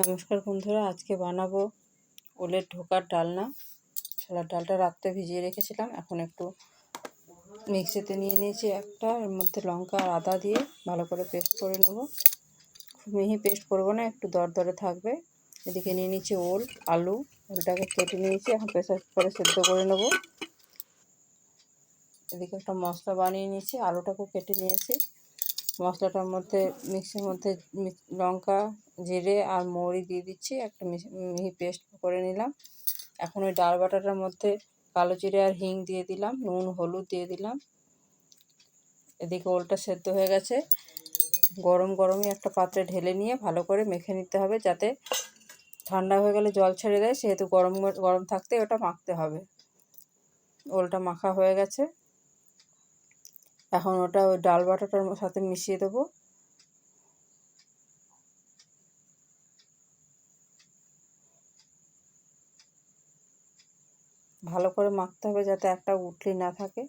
নমস্কার বন্ধুরা, আজকে বানাবো ওলের ঢোকার ডালনা। ছোলার ডালটা রাত্রে ভিজিয়ে রেখেছিলাম, এখন একটু মিক্সিতে নিয়ে নিয়েছি একটা। এর মধ্যে লঙ্কা আর আদা দিয়ে ভালো করে পেস্ট করে নেব। খুব মিহি পেস্ট করব না, একটু দরদরে থাকবে। এদিকে নিয়ে নিয়েছি ওল, আলু। ওলটাকে কেটে নিয়েছি, এখন প্রেসার করে সেদ্ধ করে নেব। এদিকে একটা মশলা বানিয়ে নিয়েছি, আলুটাকেও কেটে নিয়েছি। মশলাটার মধ্যে, মিক্সির মধ্যে লঙ্কা, জিরে আর মৌরি দিয়ে দিচ্ছি। একটা মিহি পেস্ট করে নিলাম। এখন ওই ডাল বাটাটার মধ্যে কালো জিরে আর হিং দিয়ে দিলাম, নুন, হলুদ দিয়ে দিলাম। এদিকে ওলটা সেদ্ধ হয়ে গেছে। গরম গরমই একটা পাত্রে ঢেলে নিয়ে ভালো করে মেখে নিতে হবে যাতে ঠান্ডা হয়ে গেলে জল ছেড়ে দেয়। সেহেতু গরম গরম থাকতে ওটা মাখতে হবে। ওলটা মাখা হয়ে গেছে। এখন ওটা ওই ডাল বাটাটার সাথে মিশিয়ে দেবো। ভালো করে মাখতে হবে যাতে একটা উটলি না থাকে।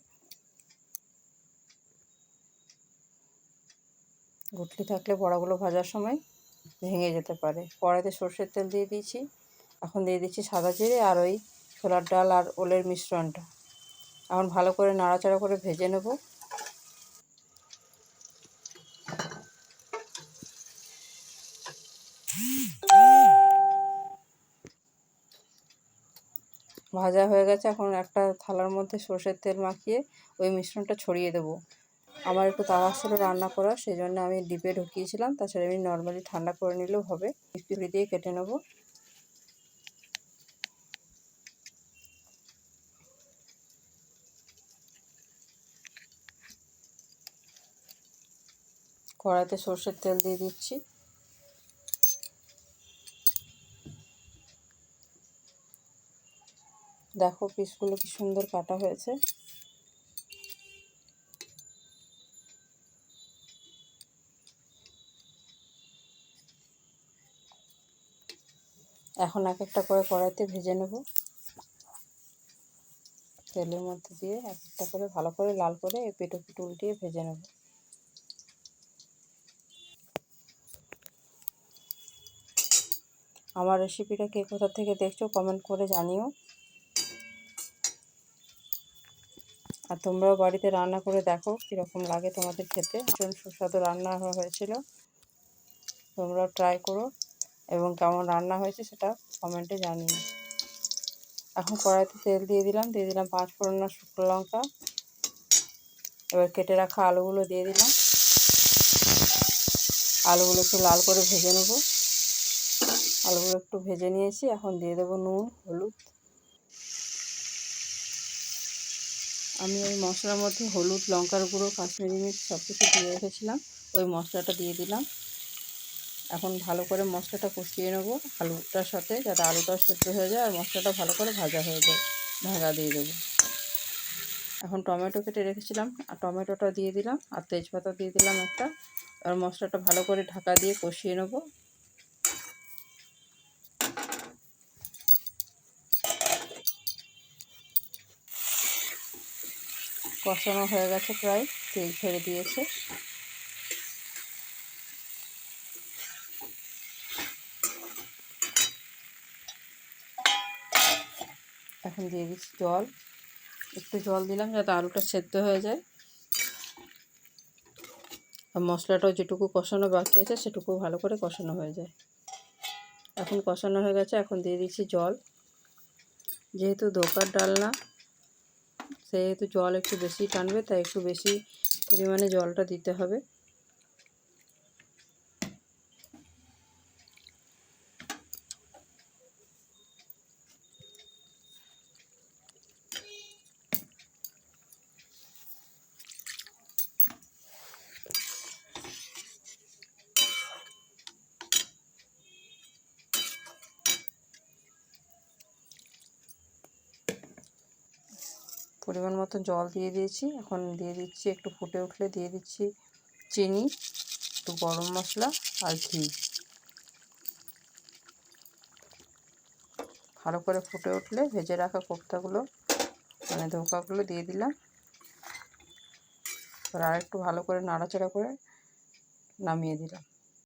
গুটলি থাকলে বড়াগুলো ভাজার সময় ভেঙে যেতে পারে। কড়াইতে সর্ষের তেল দিয়ে দিয়েছি। এখন দিয়ে দিচ্ছি সাদা জিরে আর ওই ছোলার ডাল আর ওলের মিশ্রণটা। এখন ভালো করে নাড়াচাড়া করে ভেজে নেব। ভাজা হয়ে গেছে, এখন একটা থালার মধ্যে সর্ষের তেল মাখিয়ে ওই মিশ্রণটা ছড়িয়ে দেবো। আমার একটু তাওয়া ছিল রান্না করা সেই জন্য আমি ডিপে ঢুকিয়েছিলাম, তাছাড়া আমি নর্মালি ঠান্ডা করে নিলেও হবে। পিসপিলি দিয়ে কেটে নেব। কড়াইতে সর্ষের তেল দিয়ে দিচ্ছি। দেখো পিসগুলো কি সুন্দর কাটা হয়েছে। এখন এক একটা করে কড়াইতে ভেজে নেব। তেলের মধ্যে দিয়ে এক একটা করে ভালো করে লাল করে এই পেটো পেটো উল্টিয়ে ভেজে নেব। আমার রেসিপিটা কে কোথা থেকে দেখছ কমেন্ট করে জানিও। আর তোমরাও বাড়িতে রান্না করে দেখো কীরকম লাগে তোমাদের খেতে। ভীষণ সুস্বাদু রান্না হয়েছিল। তোমরাও ট্রাই করো এবং কেমন রান্না হয়েছে সেটা কমেন্টে জানিও। এখন কড়াইতে তেল দিয়ে দিলাম দিয়ে দিলাম পাঁচ ফোড়ন শুকনো লঙ্কা। এবার কেটে রাখা আলুগুলো দিয়ে দিলাম। আলুগুলো একটু লাল করে ভেজে নেব। আলুগুলো একটু ভেজে নিয়েছি, এখন দিয়ে দেবো নুন, হলুদ। আমি ওই মশলার মধ্যে হলুদ, লঙ্কার গুঁড়ো, কাশ্মীরি মির্চ সব কিছু দিয়ে রেখেছিলাম। ওই মশলাটা দিয়ে দিলাম। এখন ভালো করে মশলাটা কষিয়ে নেব। আলুটার সাথে যাতে আলুটা সেদ্ধ হয়ে যায় আর মশলাটা ভালো করে ভাজা হয়ে যায়। ঢাকা দিয়ে দেবো। এখন টমেটো কেটে রেখেছিলাম। আর টমেটোটা দিয়ে দিলাম। আর তেজপাতা দিয়ে দিলাম একটা। আর মশলাটা ভালো করে ঢাকা দিয়ে কষিয়ে নেব। কষানো হয়ে গেছে প্রায়, তেল ছেড়ে দিয়েছে। এখন দিয়ে দিচ্ছি জল। একটু জল দিলাম যাতে আলুটা সেদ্ধ হয়ে যায়। আর মশলাটাও যেটুকু কষানো বাকি আছে, সেটুকু ভালো করে কষানো হয়ে যায়। এখন কষানো হয়ে গেছে, এখন দিয়ে দিচ্ছি জল। যেহেতু দোকার ডালনা সেহেতু জল একটু বেশি টানবে তাই একটু বেশি পরিমাণে জলটা দিতে হবে। পরিমাণ মতো জল দিয়ে দিয়েছি। এখন দিয়ে দিচ্ছি, একটু ফুটে উঠলে দিয়ে দিচ্ছি চিনি, একটু গরম মশলা আর ঘি। ভালো করে ফুটে উঠলে ভেজে রাখা কোপ্তাগুলো মানে ধোকাগুলো দিয়ে দিলাম। আর একটু ভালো করে নাড়াচাড়া করে নামিয়ে দিলাম।